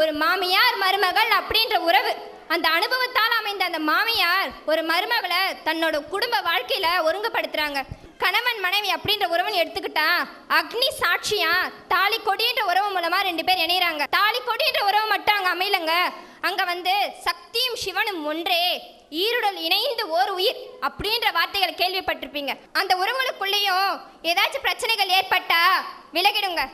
ஒரு மாமியார் மருமகள் அப்படின்ற உறவு. அந்த அனுபவத்தால் அமைந்த அந்த மாமியார் ஒரு மருமகளை தன்னோட குடும்ப வாழ்க்கையில ஒருங்குபடுத்துகிறாங்க கணவன் மனைவி அப்படின்ற உறவுன்னு எடுத்துக்கிட்டா அக்னி சாட்சியா தாலி கொடின்ற உறவு மூலமா ரெண்டு பேர் இணையறாங்க. தாலி கொடின்ற உறவு மட்டும் அங்க அமையலங்க. அங்க வந்து சக்தியும் சிவனும் ஒன்றே. ஈருடல் இணைந்து ஓர் உயிர் அப்படின்ற வார்த்தைகளை கேள்விப்பட்டிருப்பீங்க. அந்த உறவுகளுக்குள்ளேயும் ஏதாச்சும் பிரச்சனைகள் ஏற்பட்டா விலகிடுங்க.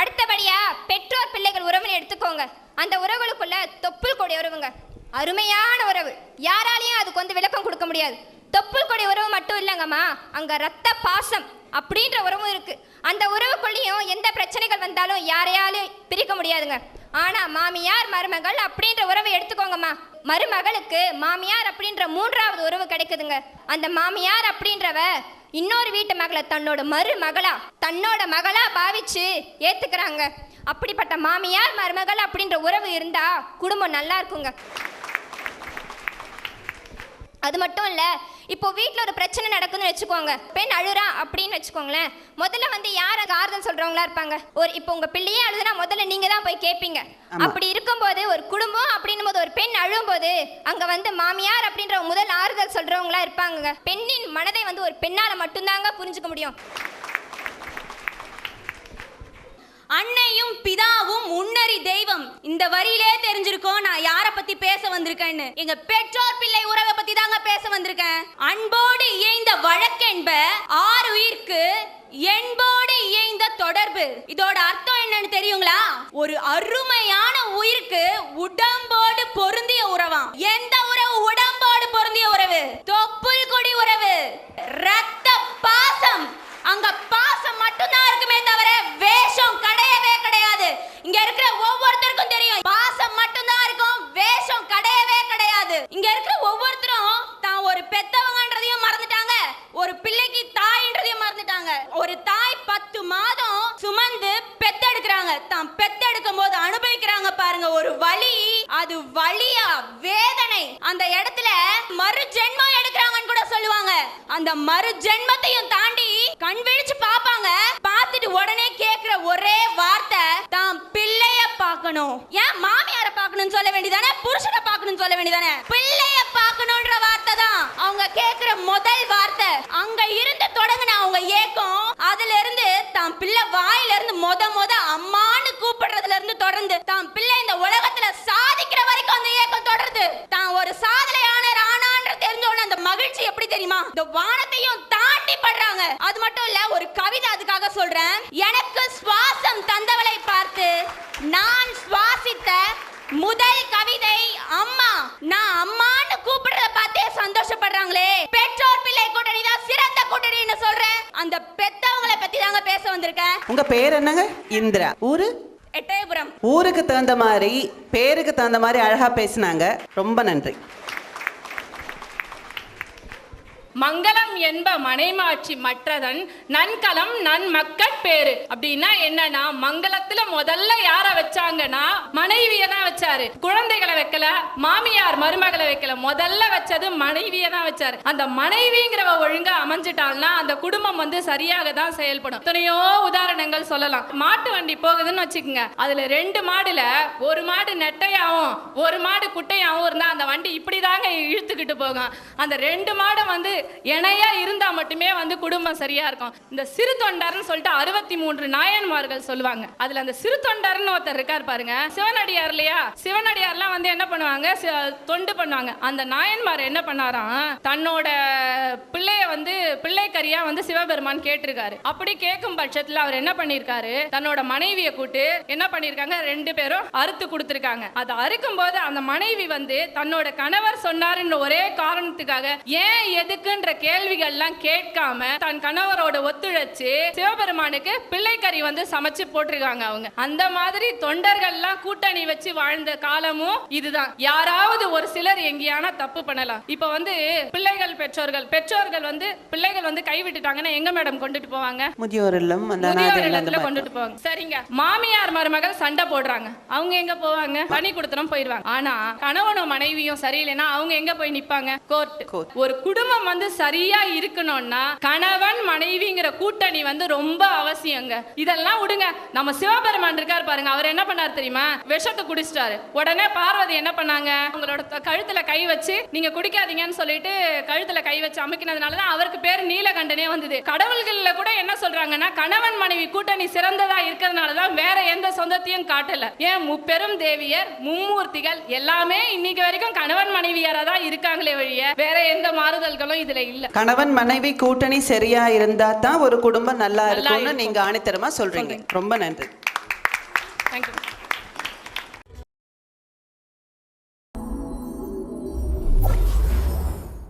அடுத்தபடியா பெற்றோர் பிள்ளைகள் உறவுன்னு எடுத்துக்கோங்க. அந்த உறவுகளுக்குள்ள தொப்புள் கொடி உறவுங்க. அருமையான உறவு. யாராலையும் அதுக்கு வந்து விளக்கம் கொடுக்க முடியாது. தொப்புள் கொடி உறவு மட்டும் இல்லைங்கம்மா. அங்க ரத்த பாசம் அப்படின்ற உறவும் இருக்கு. அந்த உறவுக்குள்ளேயும் எந்த பிரச்சனைகள் வந்தாலும் யாரையாலும் பிரிக்க முடியாதுங்க. ஆனா மாமியார் மருமகள் அப்படின்ற உறவை எடுத்துக்கோங்கம்மா. மருமகளுக்கு மாமியார் அப்படின்ற மூன்றாவது உறவு கிடைக்குதுங்க. அந்த மாமியார் அப்படின்றவ இன்னொரு வீட்டு மகளை தன்னோட மருமகளா தன்னோட மகளா பாவிச்சு ஏத்துக்கிறாங்க. அப்படிப்பட்ட மாமியார் மருமகள் அப்படின்ற உறவு இருந்தா குடும்பம் நல்லா இருக்குங்க. அது மட்டும் இல்ல இப்போ வீட்ல ஒரு பிரச்சனை நடக்குதுன்னு வச்சுக்கோங்க. பெண் அழுறா அப்படின்னு வச்சுக்கோங்களேன். முதல்ல வந்து யார் அங்க ஆறுதல் சொல்றவங்களா இருப்பாங்க? ஒரு இப்போ உங்க பிள்ளையே அழுதுனா முதல்ல நீங்க தான் போய் கேட்பீங்க அப்படி இருக்கும்போது ஒரு குடும்பம் அப்படின்னும் போது ஒரு பெண் அழும்போது அங்க வந்து மாமியார் அப்படின்ற முதல் ஆறுதல் சொல்றவங்களா இருப்பாங்க பெண்ணின் மனதை வந்து ஒரு பெண்ணால மட்டும்தாங்க புரிஞ்சுக்க முடியும். அன்னையும் பிதாவும் முன்னறி தெய்வம். இந்த வரியிலே தெரிஞ்சிருக்கோம் நான் வந்திருக்கேன்னு. எங்க பெற்றோர் பிள்ளை உறவை பத்தி தாங்க பேச வந்திருக்கேன். அன்போடு இயைந்த வழக்கென்ப ஆறு உயிர்க்கு என்போடு இயைந்த தொடர்பு. இதோட அர்த்தம் என்னன்னு தெரியுங்களா? ஒரு அருமையான உயிருக்கு உடம்போடு பொருந்திய உறவாம். எந்த உறவு? உடம்போடு பொருந்திய உறவு. தொப்புள் கொடி பெத்தெடுக்கிறாங்க தான் பெத்தெடுக்கும் போது அனுபவிக்கிறாங்க பாருங்க. ஒரு வலி அது வலியா? வேதனை. அந்த இடத்துல மறு ஜென்மம் எடுக்கிறாங்கன்னு கூட சொல்லுவாங்க. அந்த மறு ஜென்மத்தையும் தாண்டி கண் விழிச்சு பாப்பாங்க பார்த்துட்டு உடனே கேக்குற ஒரே வார்த்தை தான் பிள்ளைய பார்க்கணும். ஏன் மாமியார பார்க்கணும்னு சொல்ல வேண்டியதானே? புருஷனை பார்க்கணும்னு சொல்ல வேண்டியதானே பார்க்கணும்ன்ற வார்த்தை தான் அவங்க கேக்குற முதல் வார்த்தை அங்க இருந்து தொடங்கின அவங்க ஏக்கம் அதுல இருந்து தான் பிள்ளை வாயில இருந்து மொத மொத அம்மான்னு கூப்பிடுறதுல வந்து தான் பிள்ளை இந்த உலகத்துல சாதிக்கிற வரைக்கும் அந்த இயக்கம் தொடருது. தான் ஒரு சாதனையாளர் ஆனான்ற தெரிஞ்ச உடனே அந்த மகிழ்ச்சி எப்படி தெரியுமா? இந்த வானத்தையும் தாண்டி படுறாங்க. அது மட்டும் இல்ல ஒரு கவிதை அதுக்காக சொல்றேன். எனக்கு சுவாசம் தந்தவளை பார்த்து நான் சுவாசித்த முதல் கவிதை அம்மா. நான் அம்மான்னு கூப்பிடுறத பார்த்தே சந்தோஷப்படுறாங்களே. பெற்றோர் பிள்ளை கூட்டணி தான் சிறந்த கூட்டணின்னு சொல்றேன். அந்த பெத்தவங்களை பத்தி தாங்க பேச வந்திருக்கேன். உங்க பேர் என்னங்க? இந்திரா. ஊரு? ஊருக்கு தகுந்த மாதிரி பேருக்கு தகுந்த மாதிரி அழகா பேசினாங்க. ரொம்ப நன்றி. மங்களம் என்ப மனைமாட்சி மற்றதன் நன்கலம் நன் மக்கட் பேரு அப்படின்னா என்னன்னா மங்களத்துல முதல்ல யார வச்சாங்கன்னா மனைவிய தான் வச்சாரு. குழந்தைகளை வைக்கல மாமியார் மருமகளை வைக்கல. முதல்ல வச்சது மனைவிய தான் வச்சாரு. அந்த மனைவிங்கிறவ ஒழுங்கா அமைஞ்சிட்டாள்னா அந்த குடும்பம் வந்து சரியாக தான் செயல்படும். எத்தனையோ உதாரணங்கள் சொல்லலாம். மாட்டு வண்டி போகுதுன்னு வச்சுக்கோங்க. அதுல ரெண்டு மாடுல ஒரு மாடு நெட்டையாவும் ஒரு மாடு குட்டையாவும் இருந்தா அந்த வண்டி இப்படிதாங்க இழுத்துக்கிட்டு போகும். அந்த ரெண்டு மாடும் வந்து இணையா இருந்தா மட்டுமே வந்து குடும்பம் சரியா இருக்கும். இந்த சிறு தொண்டர்னு சொல்லிட்டு அறுபத்தி மூன்று நாயன்மார்கள் சொல்லுவாங்க. அதுல அந்த சிறு தொண்டர்னு ஒருத்தர் இருக்கார் பாருங்க. சிவனடியார் இல்லையா? சிவனடியார்லாம் வந்து என்ன பண்ணுவாங்க? சி- தொண்டு பண்ணுவாங்க. அந்த நாயன்மார் என்ன பண்ணாராம்? தன்னோட பிள்ளைய வந்து பிள்ளைக்கரியா வந்து சிவபெருமான் கேட்டிருக்காரு. அப்படி கேட்கும் பட்சத்துல அவர் என்ன பண்ணிருக்காரு? தன்னோட மனைவியை கூட்டு என்ன பண்ணிருக்காங்க? ரெண்டு பேரும் அறுத்து கொடுத்துருக்காங்க. அதை அறுக்கும் போது அந்த மனைவி வந்து தன்னோட கணவர் சொன்னாருன்ற ஒரே காரணத்துக்காக ஏன் எதுக்கு எதுக்குன்ற கேள்விகள்லாம் கேட்காம தன் கணவரோட ஒத்துழைச்சு சிவபெருமானுக்கு பிள்ளைக்கறி வந்து சமைச்சு போட்டிருக்காங்க அவங்க. அந்த மாதிரி தொண்டர்கள்லாம் கூட்டணி வச்சு வாழ்ந்த காலமும் இதுதான். யாராவது ஒரு சிலர் எங்கேயானா தப்பு பண்ணலாம். இப்ப வந்து பிள்ளைகள் பெற்றோர்கள் பெற்றோர்கள் வந்து பிள்ளைகள் வந்து கைவிட்டுட்டாங்கன்னா எங்க மேடம் கொண்டுட்டு போவாங்க? முதியோர் இல்லம் முதியோர் இல்லத்துல. கொண்டுட்டு போவாங்க. சரிங்க. மாமியார் மருமகள் சண்டை போடுறாங்க. அவங்க எங்க போவாங்க? பணி கொடுத்தனும் போயிடுவாங்க. ஆனா கணவனும் மனைவியும் சரியில்லைன்னா அவங்க எங்க போய் நிப்பாங்க? கோர்ட். ஒரு குடும்பம் வந்து வந்து சரியா இருக்கணும்னா கணவன் மனைவிங்கிற கூட்டணி வந்து ரொம்ப அவசியங்க. இதெல்லாம் விடுங்க. நம்ம சிவபெருமான் இருக்காரு பாருங்க. அவர் என்ன பண்ணார் தெரியுமா? விஷத்தை குடிச்சிட்டாரு. உடனே பார்வதி என்ன பண்ணாங்க? உங்களோட கழுத்துல கை வச்சு நீங்க குடிக்காதீங்கன்னு சொல்லிட்டு கழுத்துல கை வச்சு அமைக்கினதுனாலதான் அவருக்கு பேர் நீலகண்டனே வந்தது. கடவுள்கள்ல கூட என்ன சொல்றாங்கன்னா கணவன் மனைவி கூட்டணி சிறந்ததா இருக்கிறதுனாலதான் வேற எந்த சொந்தத்தையும் காட்டல. ஏன் முப்பெரும் தேவியர் மும்மூர்த்திகள் எல்லாமே இன்னைக்கு வரைக்கும் கணவன் மனைவியாரா தான் இருக்காங்களே வழிய வேற எந்த மாறுதல்களும் இதுல இல்ல. கணவன் மனைவி கூட்டணி சரியா இருந்தா தான் ஒரு குடும்பம் நல்லா இருக்கும்னு இருக்கும். நீங்க ஆணித்தரமா சொல்றீங்க. ரொம்ப நன்றி.